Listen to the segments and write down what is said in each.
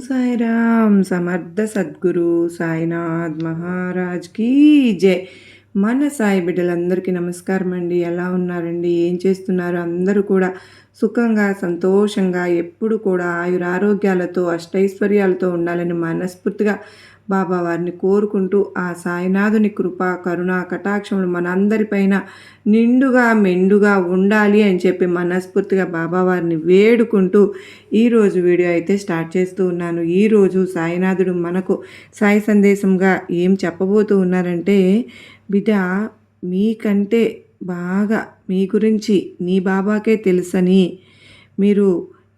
సాయిరామ్ సమర్థ సద్గురు సాయినాథ్ మహారాజ్ కీ జై. మన సాయి బిడ్డలందరికీ నమస్కారం అండి. ఎలా ఉన్నారండి? ఏం చేస్తున్నారు? అందరూ కూడా సుఖంగా సంతోషంగా ఎప్పుడు కూడా ఆయురారోగ్యాలతో అష్టైశ్వర్యాలతో ఉండాలని మనస్ఫూర్తిగా బాబా వారిని కోరుకుంటూ ఆ సాయినాథుని కృప కరుణ కటాక్షములు మనందరిపైన నిండుగా మెండుగా ఉండాలి అని చెప్పి మనస్ఫూర్తిగా బాబా వారిని వేడుకుంటూ ఈరోజు వీడియో అయితే స్టార్ట్ చేస్తూ ఉన్నాను. ఈరోజు సాయినాథుడు మనకు సాయి సందేశంగా ఏం చెప్పబోతూ ఉన్నారంటే బిడ్డ మీకంటే బాగా మీ గురించి నీ బాబాకే తెలుసని మీరు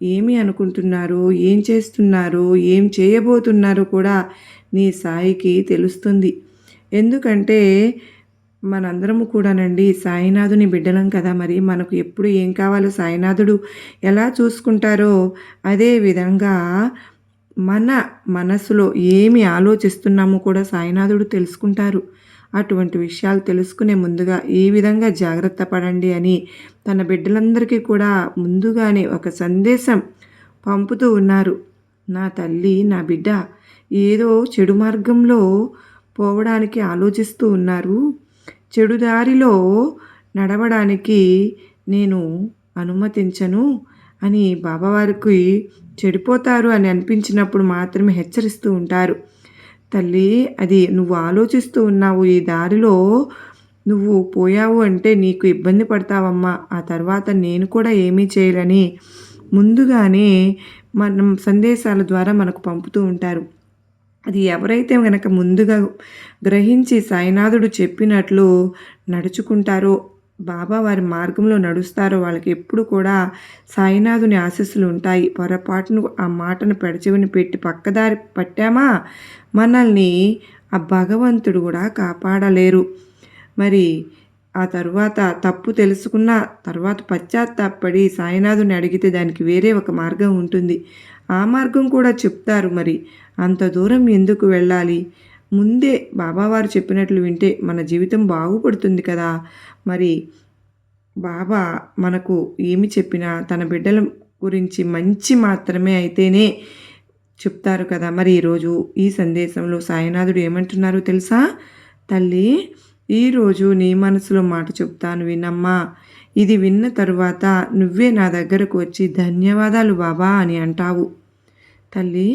ఏమి అనుకుంటున్నారు? ఏం చేస్తున్నారు? ఏం చేయబోతున్నారో? కూడా నీ సాయికి తెలుస్తుంది. ఎందుకంటే మనందరము కూడానండి సాయినాథుని బిడ్డలం కదా మరి. మనకు ఎప్పుడు ఏం కావాలో సాయినాథుడు ఎలా చూసుకుంటారో అదే విధంగా మన మనసులో ఏమి ఆలోచిస్తున్నామో కూడా సాయినాథుడు తెలుసుకుంటారు. అటువంటి విషయాలు తెలుసుకునే ముందుగా ఈ విధంగా జాగ్రత్త పడండి అని తన బిడ్డలందరికీ కూడా ముందుగానే ఒక సందేశం పంపుతూ ఉన్నారు. నా తల్లి నా బిడ్డ ఏదో చెడు మార్గంలో పోవడానికి ఆలోచిస్తూ ఉన్నారు. చెడు దారిలో నడవడానికి నేను అనుమతించను అని బాబావారికి చెడిపోతారు అని అనిపించినప్పుడు మాత్రమే హెచ్చరిస్తూ ఉంటారు. తల్లి అది నువ్వు ఆలోచిస్తూ ఉన్నావు ఈ దారిలో నువ్వు పోయావు అంటే నీకు ఇబ్బంది పడతావమ్మా ఆ తర్వాత నేను కూడా ఏమీ చేయలేని. ముందుగానే మనం సందేశాల ద్వారా మనకు పంపుతూ ఉంటారు. అది ఎవరైతే గనక ముందుగా గ్రహించి సాయినాథుడు చెప్పినట్లు నడుచుకుంటారో బాబా వారి మార్గంలో నడుస్తారో వాళ్ళకి ఎప్పుడు కూడా సాయినాథుని ఆశస్సులు ఉంటాయి. పొరపాటును ఆ మాటను పెడచెవిని పెట్టి పక్కదారి పట్టామా? మనల్ని ఆ భగవంతుడు కూడా కాపాడలేరు. మరి ఆ తర్వాత తప్పు తెలుసుకున్న తర్వాత పశ్చాత్తాపడి సాయినాథుని అడిగితే దానికి వేరే ఒక మార్గం ఉంటుంది. ఆ మార్గం కూడా చెప్తారు మరి. అంత దూరం ఎందుకు వెళ్ళాలి? ముందే బాబావారు చెప్పినట్లు వింటే మన జీవితం బాగుపడుతుంది కదా. మరి బాబా మనకు ఏమి చెప్పినా తన బిడ్డల గురించి మంచి మాత్రమే అయితేనే చెప్తారు కదా. మరి ఈరోజు ఈ సందేశంలో సాయినాథుడు ఏమంటున్నారు తెలుసా? తల్లి ఈరోజు నీ మనసులో మాట చెప్తాను వినమ్మా. ఇది విన్న తరువాత నువ్వే నా దగ్గరకు వచ్చి ధన్యవాదాలు బాబా అని అంటావు. తల్లి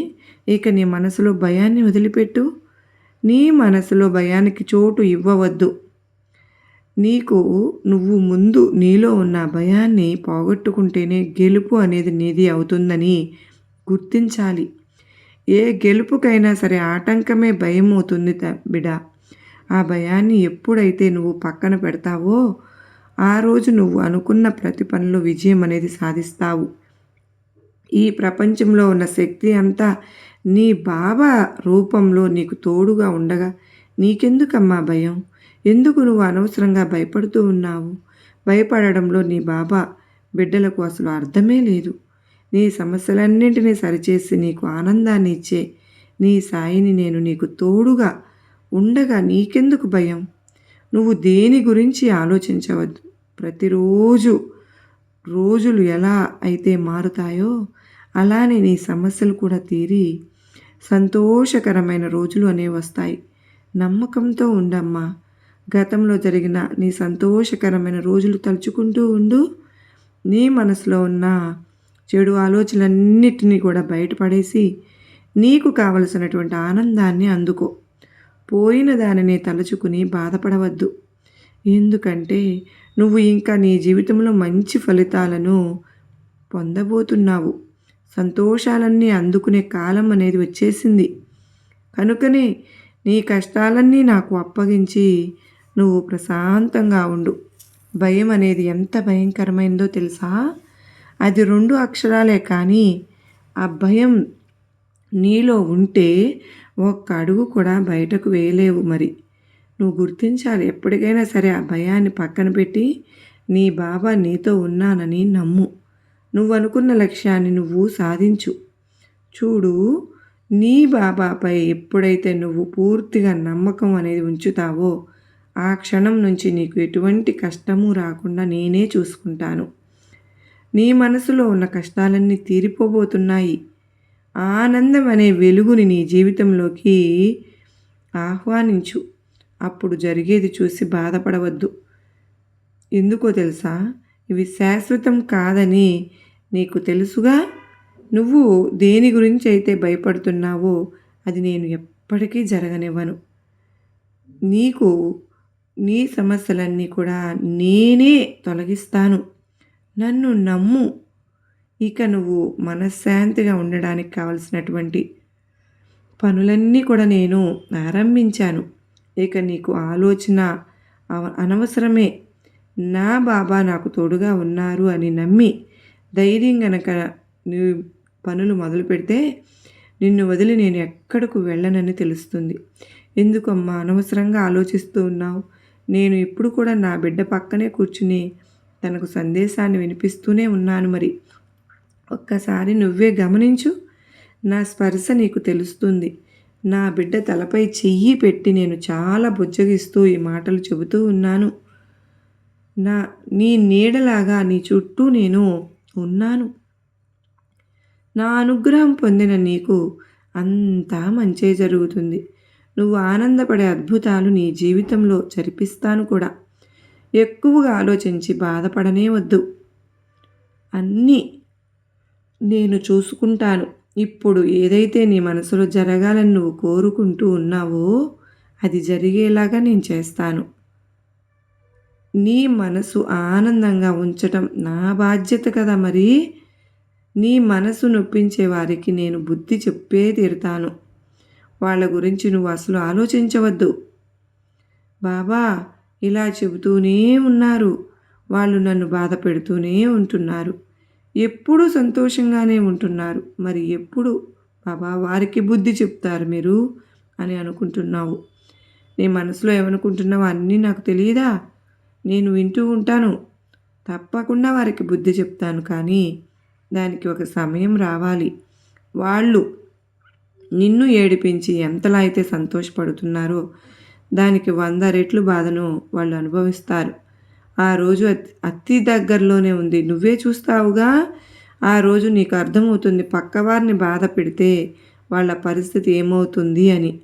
ఇక నీ మనసులో భయాన్ని వదిలిపెట్టు. నీ మనసులో భయానికి చోటు ఇవ్వవద్దు. నీకు నువ్వు ముందు నీలో ఉన్న భయాన్ని పోగొట్టుకుంటేనే గెలుపు అనేది నీది అవుతుందని గుర్తించాలి. ఏ గెలుపుకైనా సరే ఆటంకమే భయం అవుతుంది బిడ. ఆ భయాన్ని ఎప్పుడైతే నువ్వు పక్కన పెడతావో ఆ రోజు నువ్వు అనుకున్న ప్రతి పనిలో విజయం అనేది సాధిస్తావు. ఈ ప్రపంచంలో ఉన్న శక్తి అంతా నీ బాబా రూపంలో నీకు తోడుగా ఉండగా నీకెందుకమ్మా భయం? ఎందుకు నువ్వు అనవసరంగా భయపడుతూ ఉన్నావు? భయపడడంలో నీ బాబా బిడ్డలకు అసలు అర్థమే లేదు. నీ సమస్యలన్నింటినీ సరిచేసి నీకు ఆనందాన్ని ఇచ్చే నీ సాయిని నేను నీకు తోడుగా ఉండగా నీకెందుకు భయం? నువ్వు దేని గురించి ఆలోచించవద్దు? ప్రతిరోజు రోజులు ఎలా అయితే మారుతాయో అలానే నీ సమస్యలు కూడా తీరి సంతోషకరమైన రోజులు అనేవి వస్తాయి. నమ్మకంతో ఉండమ్మా. గతంలో జరిగిన నీ సంతోషకరమైన రోజులు తలుచుకుంటూ ఉండు. నీ మనసులో ఉన్న చెడు ఆలోచనలన్నిటినీ కూడా బయటపడేసి నీకు కావలసినటువంటి ఆనందాన్ని అందుకో. పోయిన దానిని తలుచుకుని బాధపడవద్దు. ఎందుకంటే నువ్వు ఇంకా నీ జీవితంలో మంచి ఫలితాలను పొందబోతున్నావు. సంతోషాలన్నీ అందుకునే కాలం అనేది వచ్చేసింది. కనుకనే నీ కష్టాలన్నీ నాకు అప్పగించి నువ్వు ప్రశాంతంగా ఉండు. భయం అనేది ఎంత భయంకరమైందో తెలుసా? అది రెండు అక్షరాలే కానీ ఆ భయం నీలో ఉంటే ఒక్క అడుగు కూడా బయటకు వేయలేవు మరి. నువ్వు గుర్తించాలి ఎప్పటికైనా సరే ఆ భయాన్ని పక్కన పెట్టి నీ బాబా నీతో ఉన్నానని నమ్ము. నువ్వు అనుకున్న లక్ష్యాన్ని నువ్వు సాధించు. చూడు నీ బాబాపై ఎప్పుడైతే నువ్వు పూర్తిగా నమ్మకం అనేది ఉంచుతావో ఆ క్షణం నుంచి నీకు ఎటువంటి కష్టము రాకుండా నేనే చూసుకుంటాను. నీ మనసులో ఉన్న కష్టాలన్నీ తీరిపోబోతున్నాయి. ఆనందం అనే వెలుగుని నీ జీవితంలోకి ఆహ్వానించు. అప్పుడు జరిగేది చూసి బాధపడవద్దు. ఎందుకో తెలుసా? ఇవి శాశ్వతం కాదని నీకు తెలుసుగా? నువ్వు దేని గురించి అయితే భయపడుతున్నావో అది నేను ఎప్పటికీ జరగనివ్వను. నీకు నీ సమస్యలన్నీ కూడా నేనే తొలగిస్తాను. నన్ను నమ్ము. ఇక నువ్వు మనశ్శాంతిగా ఉండడానికి కావలసినటువంటి పనులన్నీ కూడా నేను ఆరంభించాను. ఇక నీకు ఆలోచన అవ- అనవసరమే. నా బాబా నాకు తోడుగా ఉన్నారు అని నమ్మి ధైర్యం గనక నువ్వు పనులు మొదలు పెడితే నిన్ను వదిలి నేను ఎక్కడకు వెళ్ళనని తెలుస్తుంది. ఎందుకమ్మా? అనవసరంగా ఆలోచిస్తూ ఉన్నావు. నేను ఇప్పుడు కూడా నా బిడ్డ పక్కనే కూర్చుని తనకు సందేశాన్ని వినిపిస్తూనే ఉన్నాను మరి. ఒక్కసారి నువ్వే గమనించు. నా స్పర్శ నీకు తెలుస్తుంది. నా బిడ్డ తలపై చెయ్యి పెట్టి నేను చాలా బుజ్జగిస్తూ ఈ మాటలు చెబుతూ ఉన్నాను. నా నీ నీడలాగా నీ చుట్టూ నేను ఉన్నాను. నా అనుగ్రహం పొందిన నీకు అంతా మంచే జరుగుతుంది. నువ్వు ఆనందపడే అద్భుతాలు నీ జీవితంలో జరిపిస్తాను కూడా. ఎక్కువగా ఆలోచించి బాధపడనే వద్దు. అన్నీ నేను చూసుకుంటాను. ఇప్పుడు ఏదైతే నీ మనసులో జరగాలని నువ్వు కోరుకుంటూ ఉన్నావో అది జరిగేలాగా నేను చేస్తాను. నీ మనసు ఆనందంగా ఉంచటం నా బాధ్యత కదా మరి? నీ మనసు నొప్పించే వారికి నేను బుద్ధి చెప్పే తీరుతాను. వాళ్ళ గురించి నువ్వు అసలు ఆలోచించవద్దు. బాబా ఇలా చెబుతూనే ఉన్నారు. వాళ్ళు నన్ను బాధ పెడుతూనే ఉంటున్నారు. ఎప్పుడూ సంతోషంగానే ఉంటున్నారు. మరి ఎప్పుడు? బాబా వారికి బుద్ధి చెప్తారు మీరు అని అనుకుంటున్నావు. నీ మనసులో ఏమనుకుంటున్నావు అన్నీ నాకు తెలియదా నేను వింటూ ఉంటాను. తప్పకుండా వారికి బుద్ధి చెప్తాను కానీ దానికి ఒక సమయం రావాలి. వాళ్ళు నిన్ను ఏడిపించి ఎంతలా అయితే సంతోషపడుతున్నారో దానికి వంద రెట్లు బాధను వాళ్ళు అనుభవిస్తారు. ఆ రోజు అతి దగ్గరలోనే ఉంది. నువ్వే చూస్తావుగా? ఆ రోజు నీకు అర్థమవుతుంది పక్కవారిని బాధ పెడితే వాళ్ళ పరిస్థితి ఏమవుతుంది అని.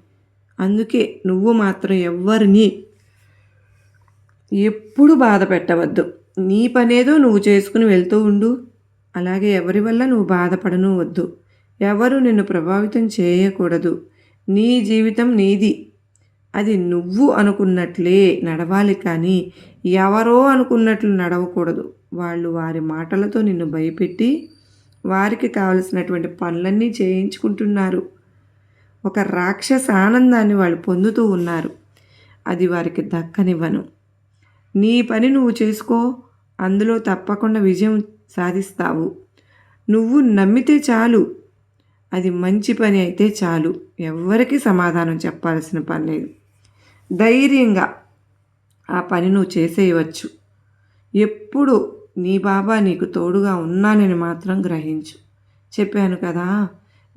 అందుకే నువ్వు మాత్రం ఎవ్వరిని ఎప్పుడు బాధ పెట్టవద్దు. నీ పనేదో నువ్వు చేసుకుని వెళ్తూ ఉండు. అలాగే ఎవరి వల్ల నువ్వు బాధపడను వద్దు. ఎవరు నిన్ను ప్రభావితం చేయకూడదు. నీ జీవితం నీది. అది నువ్వు అనుకున్నట్లే నడవాలి కానీ ఎవరో అనుకున్నట్లు నడవకూడదు. వాళ్ళు వారి మాటలతో నిన్ను భయపెట్టి వారికి కావలసినటువంటి పనులన్నీ చేయించుకుంటున్నారు. ఒక రాక్షస ఆనందాన్ని వాళ్ళు పొందుతూ ఉన్నారు. అది వారికి దక్కనివ్వను. నీ పని నువ్వు చేసుకో అందులో తప్పకుండా విజయం సాధిస్తావు. నువ్వు నమ్మితే చాలు. అది మంచి పని అయితే చాలు. ఎవ్వరికి సమాధానం చెప్పాల్సిన పని లేదు. ధైర్యంగా ఆ పని నువ్వు చేసేయవచ్చు. ఎప్పుడు నీ బాబా నీకు తోడుగా ఉన్నానని మాత్రం గ్రహించు. చెప్పాను కదా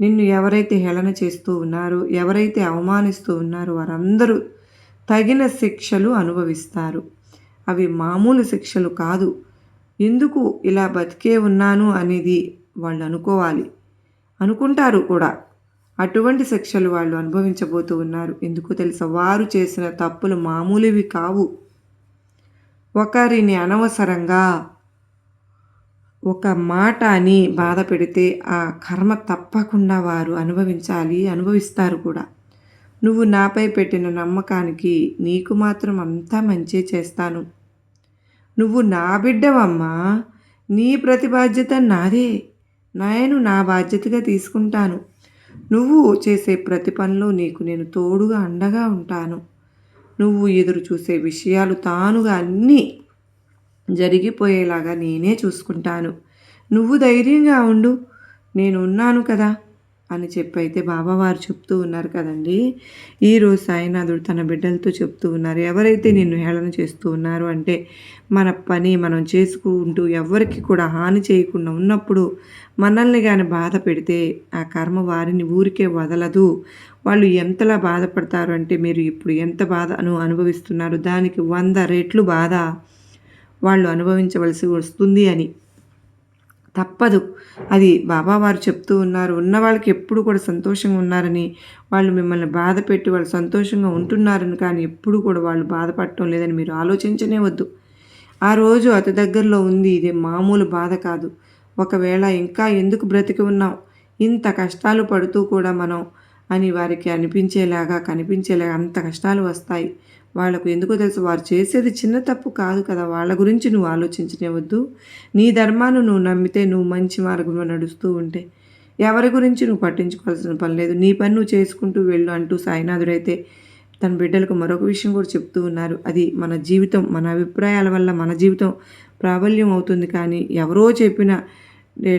నిన్ను ఎవరైతే హేళన చేస్తూ ఉన్నారో ఎవరైతే అవమానిస్తూ ఉన్నారో వారందరూ తగిన శిక్షలు అనుభవిస్తారు. అవి మామూలు శిక్షలు కాదు. ఎందుకు ఇలా బతికే ఉన్నాను అనేది వాళ్ళు అనుకోవాలి. అనుకుంటారు కూడా. అటువంటి శిక్షలు వాళ్ళు అనుభవించబోతూ ఉన్నారు. ఎందుకు తెలుసా? వారు చేసిన తప్పులు మామూలువి కావు. ఒకరిని అనవసరంగా ఒక మాట అని బాధ పెడితే ఆ కర్మ తప్పకుండా వారు అనుభవించాలి అనుభవిస్తారు కూడా. నువ్వు నాపై పెట్టిన నమ్మకానికి నీకు మాత్రం అంతా మంచి చేస్తాను. నువ్వు నా బిడ్డవమ్మా. నీ ప్రతి బాధ్యత నాదే. నేను నా బాధ్యతగా తీసుకుంటాను. నువ్వు చేసే ప్రతి పనిలో నీకు నేను తోడుగా అండగా ఉంటాను. నువ్వు ఎదురు చూసే విషయాలు తానుగా అన్నీ జరిగిపోయేలాగా నేనే చూసుకుంటాను. నువ్వు ధైర్యంగా ఉండు. నేను ఉన్నాను కదా. అని చెప్పి అయితే బాబావారు చెప్తూ ఉన్నారు కదండి. ఈరోజు సాయినాథుడు తన బిడ్డలతో చెప్తూ ఉన్నారు ఎవరైతే నిన్ను హేళన చేస్తూ ఉన్నారు అంటే మన పని మనం చేసుకుంటూ ఎవరికి కూడా హాని చేయకుండా ఉన్నప్పుడు మనల్ని కానీ బాధ పెడితే ఆ కర్మ వారిని ఊరికే వదలదు. వాళ్ళు ఎంతలా బాధపడతారు అంటే మీరు ఇప్పుడు ఎంత బాధను అనుభవిస్తున్నారు? దానికి వంద రెట్లు బాధ వాళ్ళు అనుభవించవలసి వస్తుంది అని. తప్పదు. అది బాబా వారు చెప్తూ ఉన్నారు. ఉన్న వాళ్ళకి ఎప్పుడు కూడా సంతోషంగా ఉన్నారని వాళ్ళు మిమ్మల్ని బాధ పెట్టి వాళ్ళు సంతోషంగా ఉంటున్నారని కానీ ఎప్పుడు కూడా వాళ్ళు బాధపడటం లేదని మీరు ఆలోచించనే వద్దు. ఆ రోజు అతి దగ్గరలో ఉంది. ఇది మామూలు బాధ కాదు. ఒకవేళ ఇంకా ఎందుకు బ్రతికి ఉన్నాం ఇంత కష్టాలు పడుతూ కూడా మనం అని వారికి అనిపించేలాగా కనిపించేలాగా అంత కష్టాలు వస్తాయి. వాళ్ళకు ఎందుకో తెలుసు వారు చేసేది చిన్న తప్పు కాదు కదా వాళ్ళ గురించి నువ్వు ఆలోచించనివ్వద్దు. వద్దు నీ ధర్మాన్ని నువ్వు నమ్మితే నువ్వు మంచి మార్గంలో నడుస్తూ ఉంటే ఎవరి గురించి నువ్వు పట్టించుకోవాల్సిన పని లేదు. నీ పని నువ్వు చేసుకుంటూ వెళ్ళు అంటూ సాయినాథుడైతే తన బిడ్డలకు మరొక విషయం కూడా చెప్తూ ఉన్నారు. అది మన జీవితం మన అభిప్రాయాల వల్ల మన జీవితం ప్రాబల్యం అవుతుంది కానీ ఎవరో చెప్పిన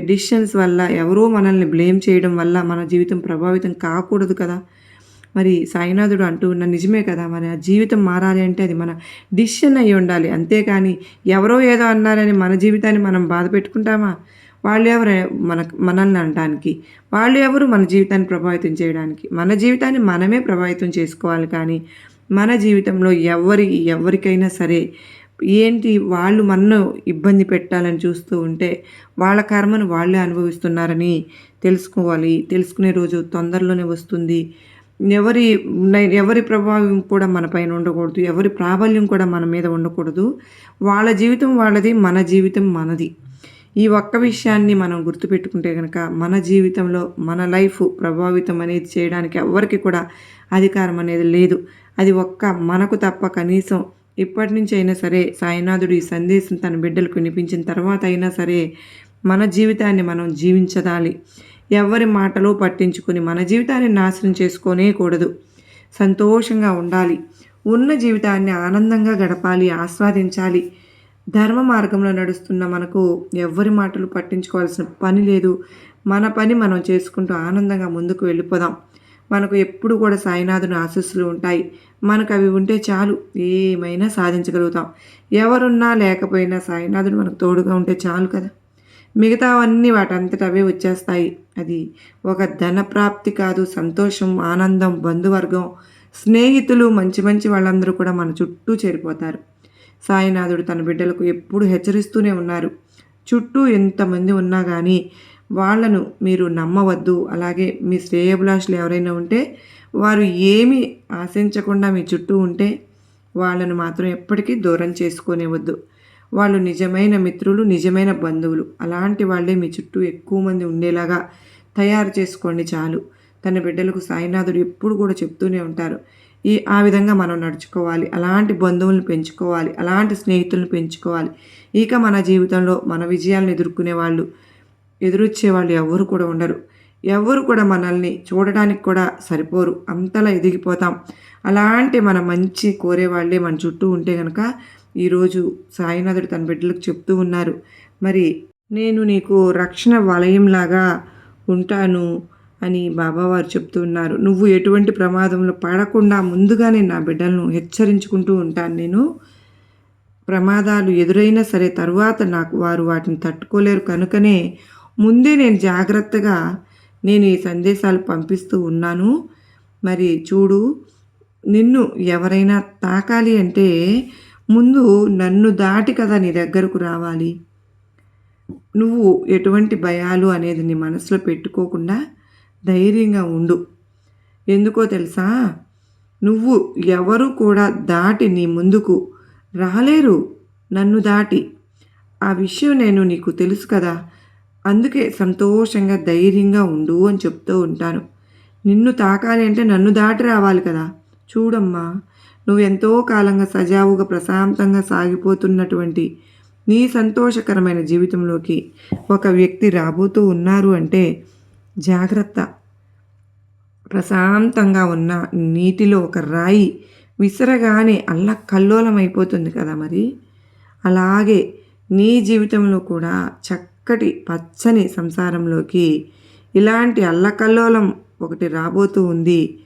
డిసిషన్స్ వల్ల ఎవరో మనల్ని బ్లేమ్ చేయడం వల్ల మన జీవితం ప్రభావితం కాకూడదు కదా. మరి సాయినాథుడు అంటూ ఉన్న నిజమే కదా మరి ఆ జీవితం మారాలి అంటే అది మన డిసిషన్ అయి ఉండాలి. అంతేకాని ఎవరో ఏదో అన్నారని మన జీవితాన్ని మనం బాధ పెట్టుకుంటామా? వాళ్ళు ఎవరు మన మనల్ని అనడానికి? వాళ్ళు ఎవరు మన జీవితాన్ని ప్రభావితం చేయడానికి? మన జీవితాన్ని మనమే ప్రభావితం చేసుకోవాలి కానీ మన జీవితంలో ఎవరి ఎవరికైనా సరే ఏంటి వాళ్ళు మనను ఇబ్బంది పెట్టాలని చూస్తూ ఉంటే వాళ్ళ కర్మను వాళ్ళే అనుభవిస్తున్నారని తెలుసుకోవాలి. తెలుసుకునే రోజు తొందరలోనే వస్తుంది. ఎవరి ఎవరి ప్రభావం కూడా మన పైన ఉండకూడదు ఎవరి ప్రాబల్యం కూడా మన మీద ఉండకూడదు. వాళ్ళ జీవితం వాళ్ళది మన జీవితం మనది. ఈ ఒక్క విషయాన్ని మనం గుర్తుపెట్టుకుంటే కనుక మన జీవితంలో మన లైఫ్ ప్రభావితం అనేది చేయడానికి ఎవరికి కూడా అధికారం అనేది లేదు. అది ఒక్క మనకు తప్ప కనీసం ఇప్పటి నుంచి అయినా సరే సాయినాథుడు ఈ సందేశం తన బిడ్డలకు వినిపించిన తర్వాత అయినా సరే మన జీవితాన్ని మనం జీవించదాలి. ఎవరి మాటలు పట్టించుకుని మన జీవితాన్ని నాశనం చేసుకోనే కూడదు. సంతోషంగా ఉండాలి. ఉన్న జీవితాన్ని ఆనందంగా గడపాలి ఆస్వాదించాలి. ధర్మ మార్గంలో నడుస్తున్న మనకు ఎవరి మాటలు పట్టించుకోవాల్సిన పని లేదు. మన పని మనం చేసుకుంటూ ఆనందంగా ముందుకు వెళ్ళిపోదాం. మనకు ఎప్పుడు కూడా సాయినాథుని ఆశస్సులు ఉంటాయి. మనకు అవి ఉంటే చాలు ఏమైనా సాధించగలుగుతాం. ఎవరున్నా లేకపోయినా సాయినాథుడు మనకు తోడుగా ఉంటే చాలు కదా. మిగతావన్నీ వాటంతట అవే వచ్చేస్తాయి. అది ఒక ధన ప్రాప్తి కాదు సంతోషం ఆనందం బంధువర్గం స్నేహితులు మంచి మంచి వాళ్ళందరూ కూడా మన చుట్టూ చేరిపోతారు. సాయినాథుడు తన బిడ్డలకు ఎప్పుడు హెచ్చరిస్తూనే ఉన్నారు. చుట్టూ ఎంతమంది ఉన్నా కానీ వాళ్ళను మీరు నమ్మవద్దు. అలాగే మీ శ్రేయభిలాషులు ఎవరైనా ఉంటే వారు ఏమి ఆశించకుండా మీ చుట్టూ ఉంటే వాళ్ళను మాత్రం ఎప్పటికీ దూరం చేసుకునేవద్దు వాళ్ళు నిజమైన మిత్రులు నిజమైన బంధువులు. అలాంటి వాళ్ళే మీ చుట్టూ ఎక్కువ మంది ఉండేలాగా తయారు చేసుకోండి చాలు. తన బిడ్డలకు సాయినాథుడు ఎప్పుడు కూడా చెప్తూనే ఉంటారు. ఈ ఆ విధంగా మనం నడుచుకోవాలి. అలాంటి బంధువులను పెంచుకోవాలి. అలాంటి స్నేహితులను పెంచుకోవాలి. ఇక మన జీవితంలో మన విజయాలను ఎదుర్కొనే వాళ్ళు ఎదురొచ్చే వాళ్ళు ఎవరు కూడా ఉండరు. ఎవరు కూడా మనల్ని చూడడానికి కూడా సరిపోరు. అంతలా ఎదిగిపోతాం. అలాంటి మన మంచి కోరేవాళ్ళే మన చుట్టూ ఉంటే కనుక ఈరోజు సాయినాథుడు తన బిడ్డలకు చెప్తూ ఉన్నారు. మరి నేను నీకు రక్షణ వలయంలాగా ఉంటాను అని బాబావారు చెప్తూ ఉన్నారు. నువ్వు ఎటువంటి ప్రమాదంలో పడకుండా ముందుగానే నా బిడ్డలను హెచ్చరించుకుంటూ ఉంటాను. నేను ప్రమాదాలు ఎదురైనా సరే తరువాత నాకు వారు వాటిని తట్టుకోలేరు. కనుకనే ముందే నేను జాగ్రత్తగా నేను ఈ సందేశాలు పంపిస్తూ ఉన్నాను. మరి చూడు నిన్ను ఎవరైనా తాకాలి అంటే ముందు నన్ను దాటి కదా నీ దగ్గరకు రావాలి. నువ్వు ఎటువంటి భయాలు అనేది నీ మనసులో పెట్టుకోకుండా ధైర్యంగా ఉండు. ఎందుకో తెలుసా? నువ్వు ఎవరు కూడా దాటి నీ ముందుకు రాలేరు. నన్ను దాటి. ఆ విషయం నేను నీకు తెలుసు కదా. అందుకే సంతోషంగా ధైర్యంగా ఉండు అని చెప్తూ ఉంటాను. నిన్ను తాకాలి అంటే నన్ను దాటి రావాలి కదా. చూడమ్మా నువ్వు ఎంతో కాలంగా సజావుగా ప్రశాంతంగా సాగిపోతున్నటువంటి నీ సంతోషకరమైన జీవితంలోకి ఒక వ్యక్తి రాబోతూ ఉన్నారు అంటే జాగ్రత్త. ప్రశాంతంగా ఉన్న నీటిలో ఒక రాయి విసరగానే అల్ల కల్లోలం అయిపోతుంది కదా మరి. అలాగే నీ జీవితంలో కూడా చక్కటి పచ్చని సంసారంలోకి ఇలాంటి అల్లకల్లోలం ఒకటి రాబోతూ ఉంది.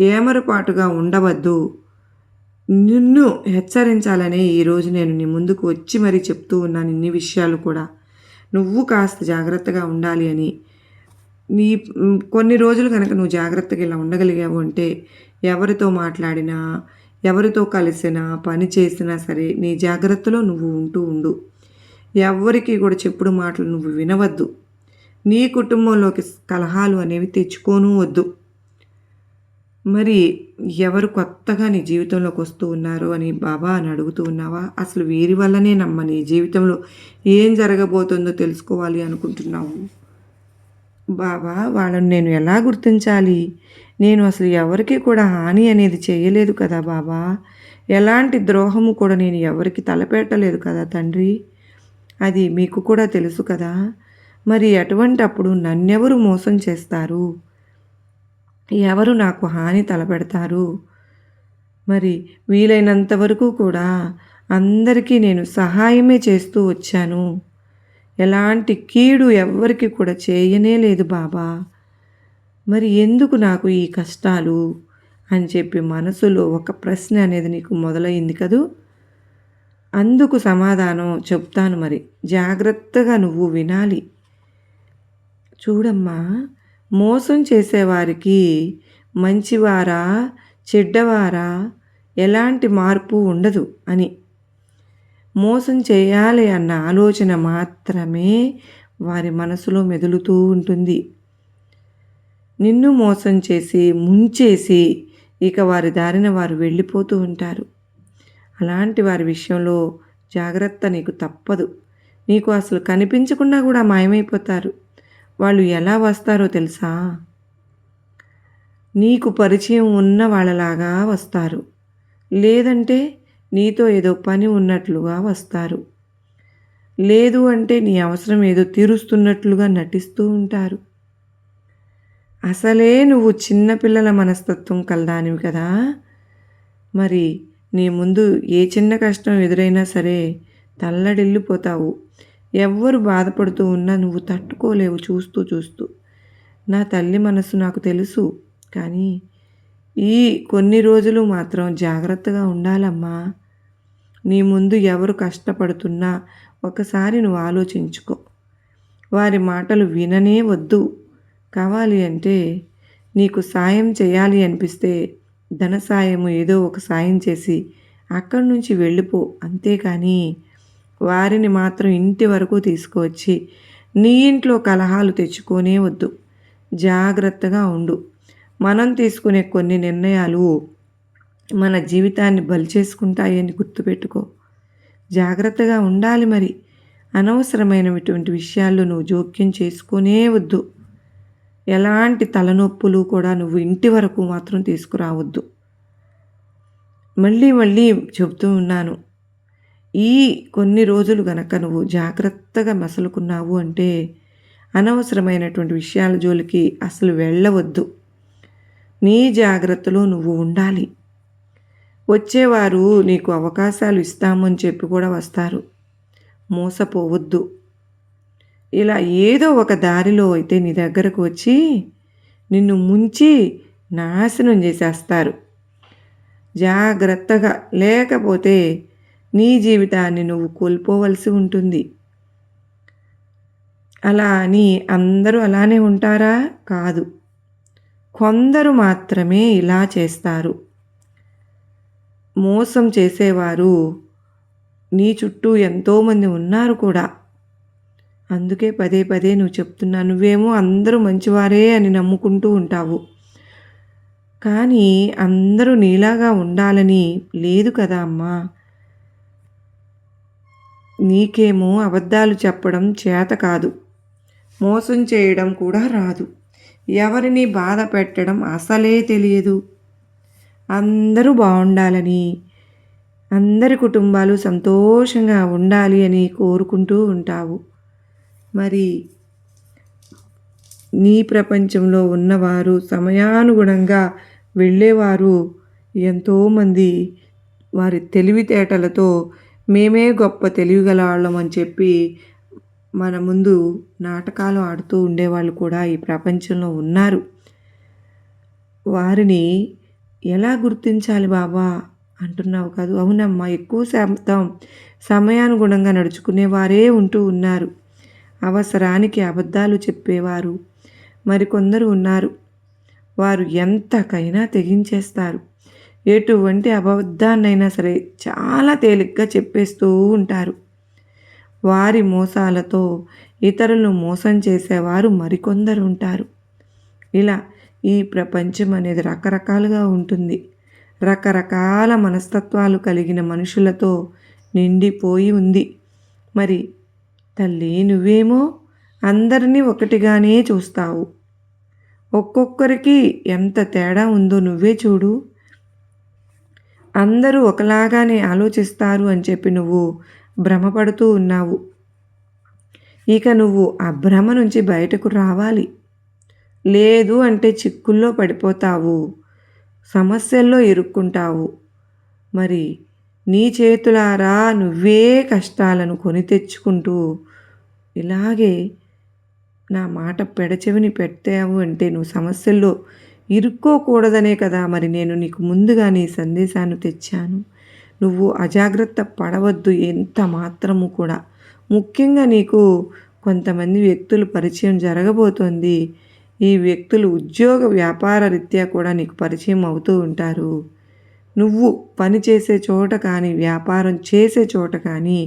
ఏమరుపాటుగా ఉండవద్దు. నిన్ను హెచ్చరించాలనే ఈరోజు నేను నీ ముందుకు వచ్చి మరీ చెప్తూ ఉన్నాను ఇన్ని విషయాలు కూడా. నువ్వు కాస్త జాగ్రత్తగా ఉండాలి అని. నీ కొన్ని రోజులు కనుక నువ్వు జాగ్రత్తగా ఇలా ఉండగలిగావు అంటే ఎవరితో మాట్లాడినా ఎవరితో కలిసినా పని చేసినా సరే నీ జాగ్రత్తలో నువ్వు ఉంటూ ఉండు. ఎవరికి కూడా చెప్పుడు మాటలు నువ్వు వినవద్దు. నీ కుటుంబంలోకి కలహాలు అనేవి తెచ్చుకోనూ వద్దు. మరి ఎవరు కొత్తగా నీ జీవితంలోకి వస్తూ ఉన్నారు అని బాబా అని అడుగుతూ ఉన్నావా? అసలు వీరి వల్లనే నమ్మ నీ జీవితంలో ఏం జరగబోతుందో తెలుసుకోవాలి అనుకుంటున్నావు? బాబా వాళ్ళని నేను ఎలా గుర్తించాలి? నేను అసలు ఎవరికి కూడా హాని అనేది చేయలేదు కదా బాబా? ఎలాంటి ద్రోహము కూడా నేను ఎవరికి తలపెట్టలేదు కదా తండ్రి? అది మీకు కూడా తెలుసు కదా? మరి అటువంటి అప్పుడు నన్నెవరు మోసం చేస్తారు? ఎవరు నాకు హాని తలపెడతారు? మరి వీలైనంత వరకు కూడా అందరికీ నేను సహాయమే చేస్తూ వచ్చాను. ఎలాంటి కీడు ఎవ్వరికి కూడా చేయనే లేదు బాబా. మరి ఎందుకు నాకు ఈ కష్టాలు? అని చెప్పి మనసులో ఒక ప్రశ్న అనేది నీకు మొదలైంది కదూ? అందుకు సమాధానం చెప్తాను మరి. జాగ్రత్తగా నువ్వు వినాలి. చూడమ్మా మోసం చేసేవారికి మంచివారా చెడ్డవారా ఎలాంటి మార్పు ఉండదు అని. మోసం చేయాలి అన్న ఆలోచన మాత్రమే వారి మనసులో మెదులుతూ ఉంటుంది. నిన్ను మోసం చేసి ముంచేసి ఇక వారి దారిన వారు వెళ్ళిపోతూ ఉంటారు. అలాంటి వారి విషయంలో జాగ్రత్త నీకు తప్పదు. నీకు అసలు కనిపించకుండా కూడా మాయమైపోతారు. వాళ్ళు ఎలా వస్తారో తెలుసా? నీకు పరిచయం ఉన్న వాళ్ళలాగా వస్తారు. లేదంటే నీతో ఏదో పని ఉన్నట్లుగా వస్తారు. లేదు అంటే నీ అవసరం ఏదో తీరుస్తున్నట్లుగా నటిస్తూ ఉంటారు. అసలే నువ్వు చిన్నపిల్లల మనస్తత్వం కలదానివి కదా. మరి నీ ముందు ఏ చిన్న కష్టం ఎదురైనా సరే తల్లడిల్లిపోతావు. ఎవ్వరు బాధపడుతూ ఉన్నా నువ్వు తట్టుకోలేవు చూస్తూ చూస్తూ. నా తల్లి మనసు నాకు తెలుసు కానీ ఈ కొన్ని రోజులు మాత్రం జాగ్రత్తగా ఉండాలమ్మా. నీ ముందు ఎవరు కష్టపడుతున్నా ఒకసారి నువ్వు ఆలోచించుకో. వారి మాటలు విననే వద్దు. కావాలి అంటే నీకు సాయం చేయాలి అనిపిస్తే ధన సాయము ఏదో ఒక సాయం చేసి అక్కడి నుంచి వెళ్ళిపో అంతేకాని వారిని మాత్రం ఇంటి వరకు తీసుకువచ్చి నీ ఇంట్లో కలహాలు తెచ్చుకోనే వద్దు. జాగ్రత్తగా ఉండు. మనం తీసుకునే కొన్ని నిర్ణయాలు మన జీవితాన్ని బలిచేసుకుంటాయని గుర్తుపెట్టుకో. జాగ్రత్తగా ఉండాలి మరి. అనవసరమైనటువంటి విషయాల్లో నువ్వు జోక్యం చేసుకునే వద్దు. ఎలాంటి తలనొప్పులు కూడా నువ్వు ఇంటి వరకు మాత్రం తీసుకురావద్దు. మళ్ళీ మళ్ళీ చెబుతూ ఉన్నాను. ఈ కొన్ని రోజులు గనక నువ్వు జాగ్రత్తగా మసలుకున్నావు అంటే అనవసరమైనటువంటి విషయాల జోలికి అసలు వెళ్ళవద్దు. నీ జాగ్రత్తలో నువ్వు ఉండాలి. వచ్చేవారు నీకు అవకాశాలు ఇస్తామని చెప్పి కూడా వస్తారు. మోసపోవద్దు. ఇలా ఏదో ఒక దారిలో అయితే నీ దగ్గరకు వచ్చి నిన్ను ముంచి నాశనం చేసేస్తారు. జాగ్రత్తగా లేకపోతే నీ జీవితాన్ని నువ్వు కోల్పోవలసి ఉంటుంది. అలా అని అందరూ అలానే ఉంటారా? కాదు. కొందరు మాత్రమే ఇలా చేస్తారు. మోసం చేసేవారు నీ చుట్టూ ఎంతోమంది ఉన్నారు కూడా. అందుకే పదే పదే నువ్వు చెప్తున్నా నువ్వేమో అందరూ మంచివారే అని నమ్ముకుంటూ ఉంటావు. కానీ అందరూ నీలాగా ఉండాలని లేదు కదా అమ్మా. నీకేమో అబద్ధాలు చెప్పడం చేత కాదు. మోసం చేయడం కూడా రాదు. ఎవరిని బాధ పెట్టడం అసలే తెలియదు. అందరూ బాగుండాలని అందరి కుటుంబాలు సంతోషంగా ఉండాలి అని కోరుకుంటూ ఉంటావు. మరి నీ ప్రపంచంలో ఉన్నవారు సమయానుగుణంగా వెళ్ళేవారు ఎంతోమంది వారి తెలివితేటలతో మేమే గొప్ప తెలివిగల వాళ్ళం అని చెప్పి మన ముందు నాటకాలు ఆడుతూ ఉండేవాళ్ళు కూడా ఈ ప్రపంచంలో ఉన్నారు. వారిని ఎలా గుర్తించాలి బాబా? అంటున్నావు కాదు. అవునమ్మా ఎక్కువ శాతం సమయానుగుణంగా నడుచుకునేవారే ఉంటూ ఉన్నారు. అవసరానికి అబద్ధాలు చెప్పేవారు మరికొందరు ఉన్నారు. వారు ఎంతకైనా తెగించేస్తారు. ఎటువంటి అబద్ధాన్నైనా సరే చాలా తేలిగ్గా చెప్పేస్తూ ఉంటారు. వారి మోసాలతో ఇతరులను మోసం చేసేవారు మరికొందరు ఉంటారు. ఇలా ఈ ప్రపంచం అనేది రకరకాలుగా ఉంటుంది. రకరకాల మనస్తత్వాలు కలిగిన మనుషులతో నిండిపోయి ఉంది. మరి తల్లి నువ్వేమో అందరినీ ఒకటిగానే చూస్తావు. ఒక్కొక్కరికి ఎంత తేడా ఉందో నువ్వే చూడు. అందరూ ఒకలాగానే ఆలోచిస్తారు అని చెప్పి నువ్వు భ్రమపడుతూ ఉన్నావు. ఇక నువ్వు ఆ భ్రమ నుంచి బయటకు రావాలి. లేదు అంటే చిక్కుల్లో పడిపోతావు. సమస్యల్లో ఇరుక్కుంటావు. మరి నీ చేతులారా నువ్వే కష్టాలను కొని తెచ్చుకుంటూ ఇలాగే నా మాట పెడచెవిని పెట్టావు అంటే నువ్వు సమస్యల్లో ఇరుక్కోకూడదనే కదా మరి నేను నీకు ముందుగా నీ సందేశాన్ని తెచ్చాను. నువ్వు అజాగ్రత్త పడవద్దు ఎంత మాత్రము కూడా. ముఖ్యంగా నీకు కొంతమంది వ్యక్తులు పరిచయం జరగబోతోంది. ఈ వ్యక్తులు ఉద్యోగ వ్యాపార రీత్యా కూడా నీకు పరిచయం అవుతూ ఉంటారు. నువ్వు పని చేసే చోట కానీ వ్యాపారం చేసే చోట కానీ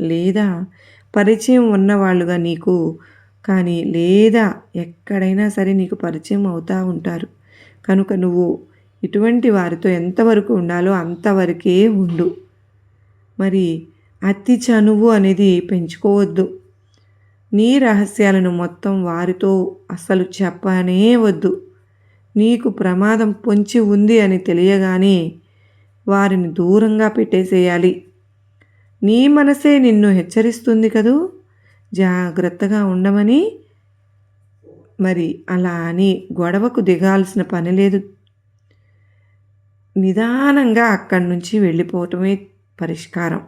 లేదా పరిచయం ఉన్నవాళ్ళుగా నీకు కానీ లేదా ఎక్కడైనా సరే నీకు పరిచయం అవుతూ ఉంటారు. కనుక నువ్వు ఇటువంటి వారితో ఎంతవరకు ఉండాలో అంతవరకే ఉండు. మరి అతి చనువు అనేది పెంచుకోవద్దు. నీ రహస్యాలను మొత్తం వారితో అసలు చెప్పనే వద్దు. నీకు ప్రమాదం పొంచి ఉంది అని తెలియగానే వారిని దూరంగా పెట్టేసేయాలి. నీ మనసే నిన్ను హెచ్చరిస్తుంది కదూ? జాగ్రత్తగా ఉండమని మరి అలా అని గొడవకు దిగాల్సిన పని లేదు. నిదానంగా అక్కడి నుంచి వెళ్ళిపోవటమే పరిష్కారం.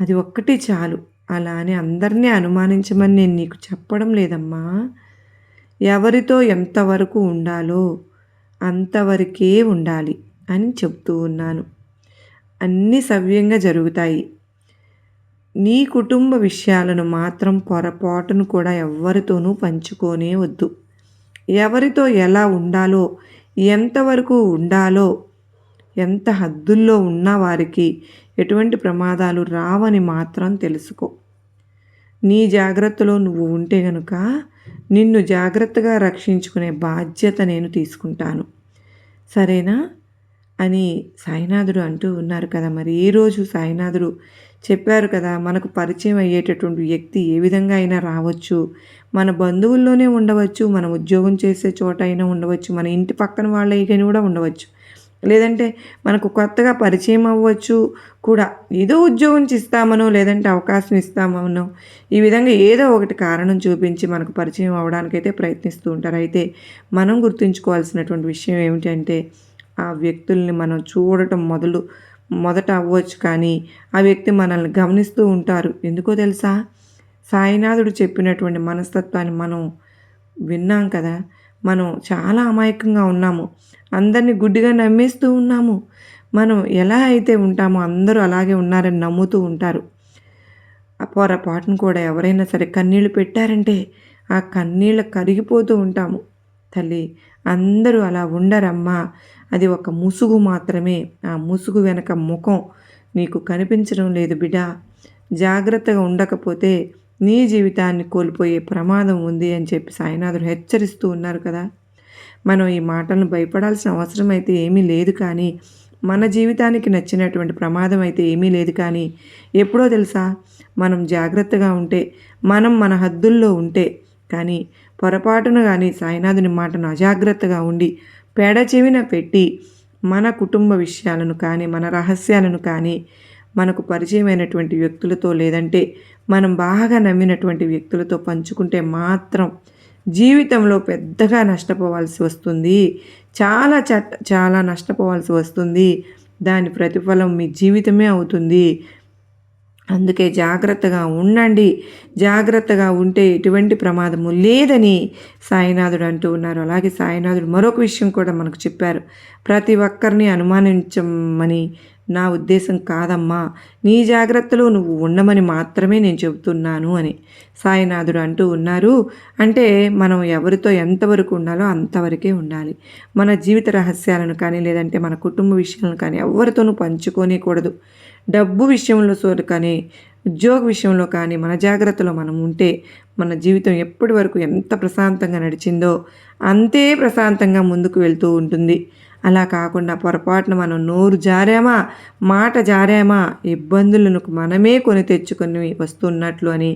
అది ఒక్కటి చాలు. అలా అని అందరినీ అనుమానించమని నేను నీకు చెప్పడం లేదమ్మా. ఎవరితో ఎంతవరకు ఉండాలో అంతవరకే ఉండాలి అని చెప్తూ ఉన్నాను. అన్నీ సవ్యంగా జరుగుతాయి. నీ కుటుంబ విషయాలను మాత్రం పొరపాటును కూడా ఎవరితోనూ పంచుకోనే వద్దు. ఎవరితో ఎలా ఉండాలో ఎంతవరకు ఉండాలో ఎంత హద్దుల్లో ఉన్న వారికి ఎటువంటి ప్రమాదాలు రావని మాత్రం తెలుసుకో. నీ జాగ్రత్తలో నువ్వు ఉంటే గనుక నిన్ను జాగ్రత్తగా రక్షించుకునే బాధ్యత నేను తీసుకుంటాను. సరేనా? అని సాయినాథుడు అంటూ ఉన్నారు కదా. మరి ఏ రోజు సాయినాథుడు చెప్పారు కదా మనకు పరిచయం అయ్యేటటువంటి వ్యక్తి ఏ విధంగా అయినా రావచ్చు. మన బంధువుల్లోనే ఉండవచ్చు మన ఉద్యోగం చేసే చోట అయినా ఉండవచ్చు మన ఇంటి పక్కన వాళ్ళ కూడా ఉండవచ్చు. లేదంటే మనకు కొత్తగా పరిచయం అవ్వచ్చు కూడా. ఏదో ఉద్యోగం ఇస్తామనో లేదంటే అవకాశం ఇస్తామనో ఈ విధంగా ఏదో ఒకటి కారణం చూపించి మనకు పరిచయం అవ్వడానికైతే ప్రయత్నిస్తూ ఉంటారు. అయితే మనం గుర్తుంచుకోవాల్సినటువంటి విషయం ఏమిటంటే ఆ వ్యక్తుల్ని మనం చూడటం మొదలు మొదట అవ్వచ్చు కానీ ఆ వ్యక్తి మనల్ని గమనిస్తూ ఉంటారు. ఎందుకో తెలుసా? సాయినాథుడు చెప్పినటువంటి మనస్తత్వాన్ని మనం విన్నాం కదా? మనం చాలా అమాయకంగా ఉన్నాము. అందరినీ గుడ్డిగా నమ్మేస్తూ ఉన్నాము. మనం ఎలా అయితే ఉంటామో అందరూ అలాగే ఉన్నారని నమ్ముతూ ఉంటారు. పొరపాటును కూడా ఎవరైనా సరే కన్నీళ్ళు పెట్టారంటే ఆ కన్నీళ్ళ కరిగిపోతూ ఉంటాము. తల్లి అందరూ అలా ఉండరమ్మా. అది ఒక ముసుగు మాత్రమే. ఆ ముసుగు వెనక ముఖం నీకు కనిపించడం లేదు బిడ్డ జాగ్రత్తగా ఉండకపోతే నీ జీవితాన్ని కోల్పోయే ప్రమాదం ఉంది అని చెప్పి సాయినాథుడు హెచ్చరిస్తూ ఉన్నారు కదా. మనం ఈ మాటలను భయపడాల్సిన అవసరం అయితే ఏమీ లేదు కానీ మన జీవితానికి నచ్చినటువంటి ప్రమాదం అయితే ఏమీ లేదు కానీ ఎప్పుడో తెలుసా? మనం జాగ్రత్తగా ఉంటే మనం మన హద్దుల్లో ఉంటే కానీ పొరపాటును కానీ సాయినాథుని మాటను అజాగ్రత్తగా ఉండి పేడ చెవిన పెట్టి మన కుటుంబ విషయాలను కానీ మన రహస్యాలను కానీ మనకు పరిచయమైనటువంటి వ్యక్తులతో లేదంటే మనం బాగా నమ్మినటువంటి వ్యక్తులతో పంచుకుంటే మాత్రం జీవితంలో పెద్దగా నష్టపోవాల్సి వస్తుంది. చాలా చట్ట చాలా నష్టపోవాల్సి వస్తుంది. దాని ప్రతిఫలం మీ జీవితమే అవుతుంది. అందుకే జాగ్రత్తగా ఉండండి. జాగ్రత్తగా ఉంటే ఎటువంటి ప్రమాదము లేదని సాయినాథుడు అంటూ ఉన్నారు. అలాగే సాయినాథుడు మరొక విషయం కూడా మనకు చెప్పారు. ప్రతి ఒక్కరిని అనుమానించమని నా ఉద్దేశం కాదమ్మా. నీ జాగ్రత్తలో నువ్వు ఉండమని మాత్రమే నేను చెబుతున్నాను అని సాయినాథుడు అంటూ ఉన్నారు. అంటే మనం ఎవరితో ఎంతవరకు ఉండాలో అంతవరకే ఉండాలి. మన జీవిత రహస్యాలను కానీ లేదంటే మన కుటుంబ విషయాలను కానీ ఎవరితోనూ పంచుకోనేకూడదు. డబ్బు విషయంలో సోరు కానీ ఉద్యోగ విషయంలో కానీ మన జాగ్రత్తలో మనం ఉంటే మన జీవితం ఎప్పటి వరకు ఎంత ప్రశాంతంగా నడిచిందో అంతే ప్రశాంతంగా ముందుకు వెళ్తూ ఉంటుంది. అలా కాకుండా పొరపాటున మనం నోరు జారామా మాట జారామా ఇబ్బందులను మనమే కొని తెచ్చుకొని వస్తున్నట్లు అని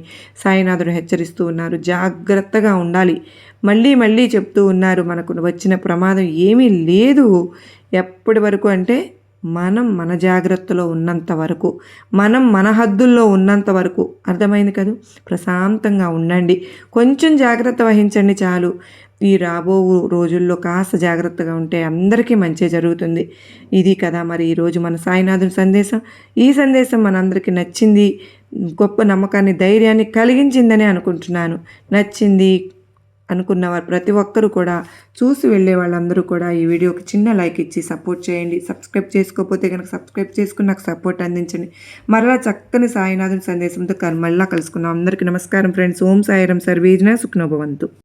సాయినాథుడు హెచ్చరిస్తూ ఉన్నారు. జాగ్రత్తగా ఉండాలి. మళ్ళీ మళ్ళీ చెప్తూ ఉన్నారు. మనకు వచ్చిన ప్రమాదం ఏమీ లేదు. ఎప్పటి వరకు అంటే మనం మన జాగ్రత్తలో ఉన్నంత వరకు మనం మన హద్దుల్లో ఉన్నంత వరకు అర్థమైంది కదా? ప్రశాంతంగా ఉండండి. కొంచెం జాగ్రత్త వహించండి చాలు. ఈ రాబో రోజుల్లో కాస్త జాగ్రత్తగా ఉంటే అందరికీ మంచి జరుగుతుంది. ఇది కదా మరి ఈరోజు మన సాయినాథుని సందేశం. ఈ సందేశం మనందరికీ నచ్చింది గొప్ప నమ్మకాన్ని ధైర్యాన్ని కలిగించిందని అనుకుంటున్నాను. నచ్చింది అనుకున్నవారు ప్రతి ఒక్కరూ కూడా చూసి వెళ్ళే వాళ్ళందరూ కూడా ఈ వీడియోకి చిన్న లైక్ ఇచ్చి సపోర్ట్ చేయండి. సబ్స్క్రైబ్ చేసుకోకపోతే కనుక సబ్స్క్రైబ్ చేసుకుని నాకు సపోర్ట్ అందించండి. మరలా చక్కని సాయినాథుని సందేశంతో మళ్ళా కలుసుకుందాం. అందరికీ నమస్కారం ఫ్రెండ్స్. ఓం సాయిరం సర్వీజ్న సుఖ్నోభవంతు